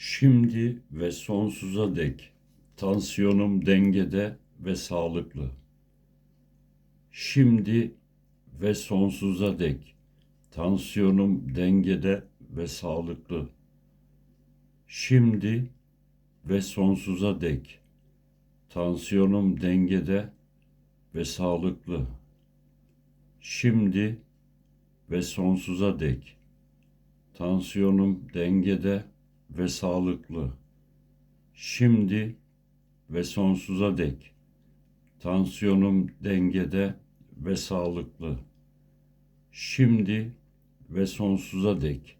Şimdi ve sonsuza dek tansiyonum dengede ve sağlıklı. Şimdi ve sonsuza dek tansiyonum dengede ve sağlıklı. Şimdi ve sonsuza dek tansiyonum dengede ve sağlıklı. Şimdi ve sonsuza dek tansiyonum dengede ve sağlıklı. Şimdi ve sonsuza dek tansiyonum dengede ve sağlıklı. Şimdi ve sonsuza dek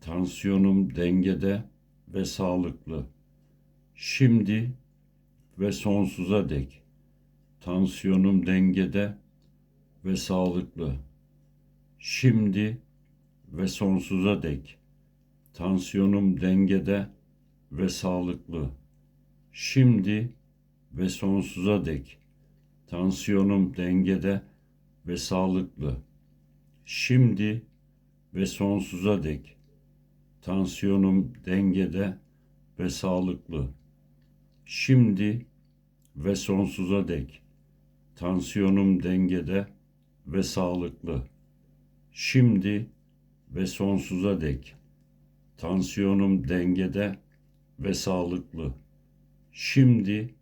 tansiyonum dengede ve sağlıklı. Şimdi ve sonsuza dek tansiyonum dengede ve sağlıklı. Şimdi ve sonsuza dek tansiyonum dengede ve sağlıklı. Şimdi ve sonsuza dek tansiyonum dengede ve sağlıklı. Şimdi ve sonsuza dek tansiyonum dengede ve sağlıklı. Şimdi ve sonsuza dek tansiyonum dengede ve sağlıklı. Şimdi ve sonsuza dek tansiyonum dengede ve sağlıklı. Şimdi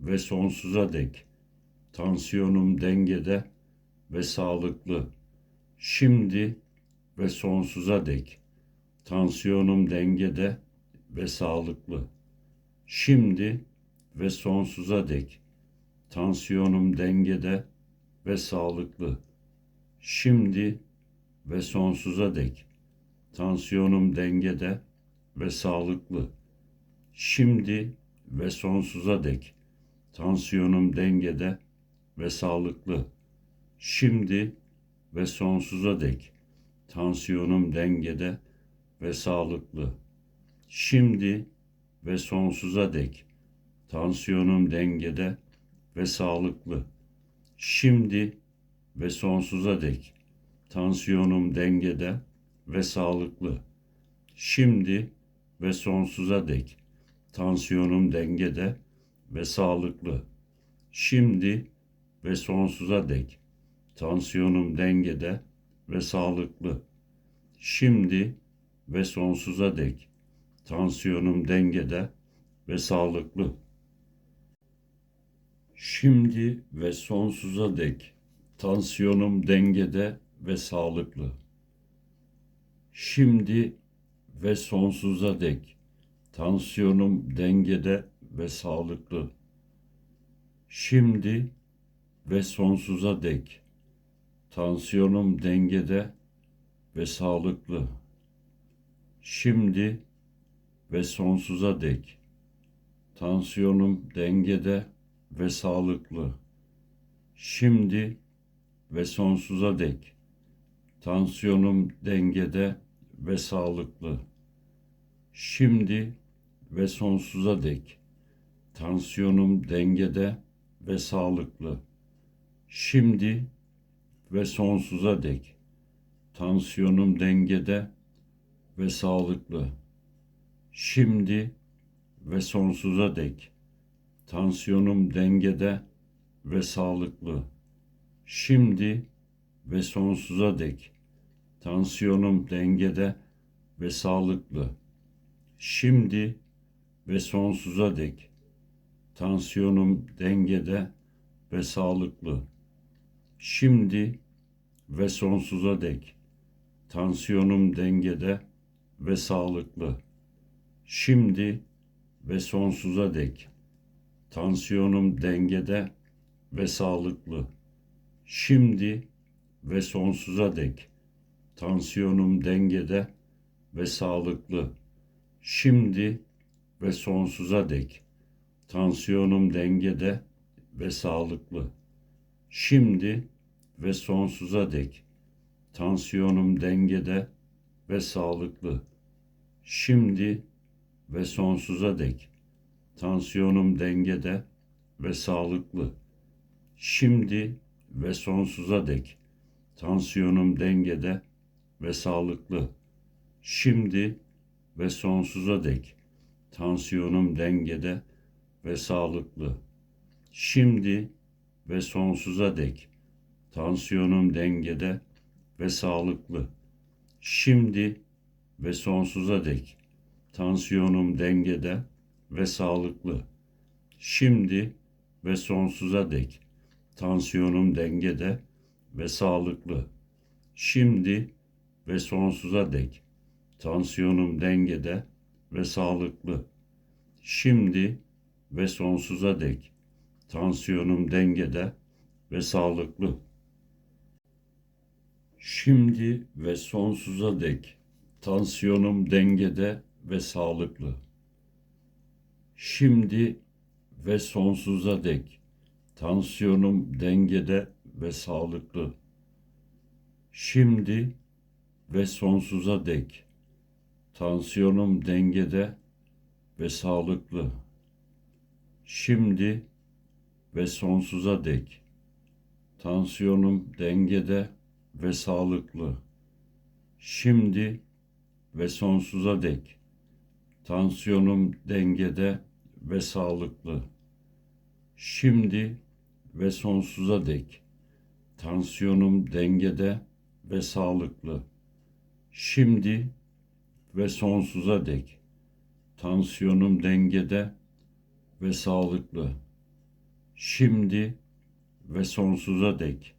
ve sonsuza dek tansiyonum dengede ve sağlıklı. Şimdi ve sonsuza dek tansiyonum dengede ve sağlıklı. Şimdi ve sonsuza dek tansiyonum dengede ve sağlıklı. Şimdi ve sonsuza dek tansiyonum dengede ve sağlıklı. Şimdi ve sonsuza dek tansiyonum dengede ve sağlıklı. Şimdi ve sonsuza dek tansiyonum dengede ve sağlıklı. Şimdi ve sonsuza dek tansiyonum dengede ve sağlıklı. Şimdi ve sonsuza dek tansiyonum dengede ve sağlıklı. Şimdi ve sonsuza dek tansiyonum dengede ve sağlıklı. Şimdi ve sonsuza dek tansiyonum dengede ve sağlıklı. Şimdi ve sonsuza dek tansiyonum dengede ve sağlıklı. Şimdi ve sonsuza dek tansiyonum dengede ve sağlıklı. Şimdi ve sonsuza dek tansiyonum dengede ve sağlıklı. Şimdi ve sonsuza dek tansiyonum dengede ve sağlıklı. Şimdi ve sonsuza dek tansiyonum dengede ve sağlıklı. Şimdi ve sonsuza dek tansiyonum dengede ve sağlıklı. Şimdi ve sonsuza dek tansiyonum dengede ve sağlıklı. Şimdi ve sonsuza dek tansiyonum dengede ve sağlıklı. Şimdi ve sonsuza dek tansiyonum dengede ve sağlıklı. Şimdi ve sonsuza dek tansiyonum dengede ve sağlıklı. Şimdi ve sonsuza dek tansiyonum dengede ve sağlıklı. Şimdi ve sonsuza dek tansiyonum dengede ve sağlıklı. Şimdi ve sonsuza dek tansiyonum dengede ve sağlıklı. Şimdi ve sonsuza dek tansiyonum dengede ve sağlıklı. Şimdi ve sonsuza dek tansiyonum dengede ve sağlıklı. Şimdi ve sonsuza dek tansiyonum dengede ve sağlıklı. Şimdi ve sonsuza dek tansiyonum dengede ve sağlıklı. Şimdi ve sonsuza dek tansiyonum dengede ve sağlıklı. Şimdi ve sonsuza dek tansiyonum dengede ve sağlıklı. Şimdi ve sonsuza dek tansiyonum dengede ve sağlıklı. Şimdi ve sonsuza dek tansiyonum dengede ve sağlıklı. Şimdi ve sonsuza dek tansiyonum dengede ve sağlıklı. Şimdi ve sonsuza dek tansiyonum dengede ve sağlıklı. Şimdi ve sonsuza dek tansiyonum dengede ve sağlıklı. Şimdi ve sonsuza dek tansiyonum dengede ve sağlıklı. Şimdi ve sonsuza dek tansiyonum dengede ve sağlıklı. Şimdi ve sonsuza dek tansiyonum dengede ve sağlıklı. Şimdi ve sonsuza dek tansiyonum dengede ve sağlıklı. Şimdi ve sonsuza dek tansiyonum dengede ve sağlıklı. Şimdi ve sonsuza dek tansiyonum dengede ve sağlıklı. Şimdi ve sonsuza dek tansiyonum dengede ve sağlıklı. Şimdi ve sonsuza dek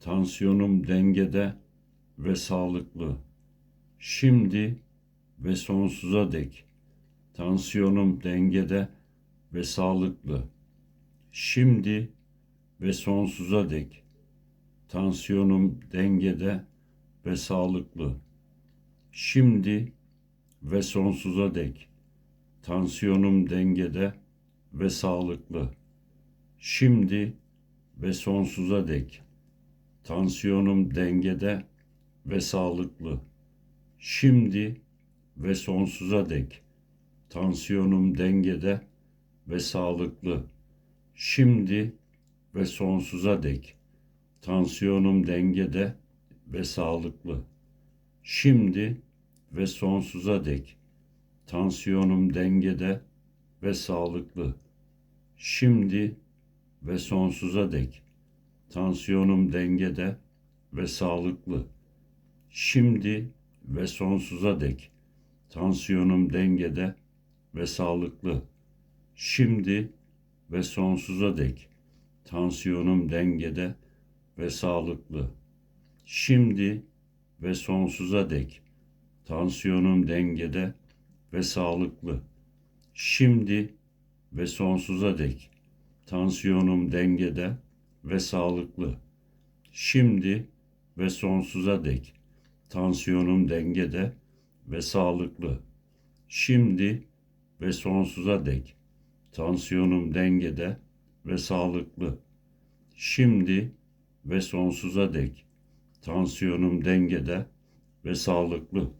tansiyonum dengede ve sağlıklı. Şimdi ve sonsuza dek tansiyonum dengede ve sağlıklı. Şimdi ve sonsuza dek tansiyonum dengede ve sağlıklı. Şimdi ve sonsuza dek tansiyonum dengede ve sağlıklı. Şimdi ve sonsuza dek tansiyonum dengede ve sağlıklı. Şimdi ve sonsuza dek tansiyonum dengede ve sağlıklı. Şimdi ve sonsuza dek tansiyonum dengede ve sağlıklı. Şimdi ve sonsuza dek tansiyonum dengede ve sağlıklı. Şimdi ve sonsuza dek tansiyonum dengede ve sağlıklı. Şimdi ve sonsuza dek tansiyonum dengede ve sağlıklı. Şimdi ve sonsuza dek tansiyonum dengede ve sağlıklı. Şimdi ve sonsuza dek tansiyonum dengede ve sağlıklı. Şimdi ve sonsuza dek tansiyonum dengede ve sağlıklı. Şimdi ve sonsuza dek tansiyonum dengede ve sağlıklı. Şimdi ve sonsuza dek tansiyonum dengede ve sağlıklı. Şimdi ve sonsuza dek tansiyonum dengede ve sağlıklı.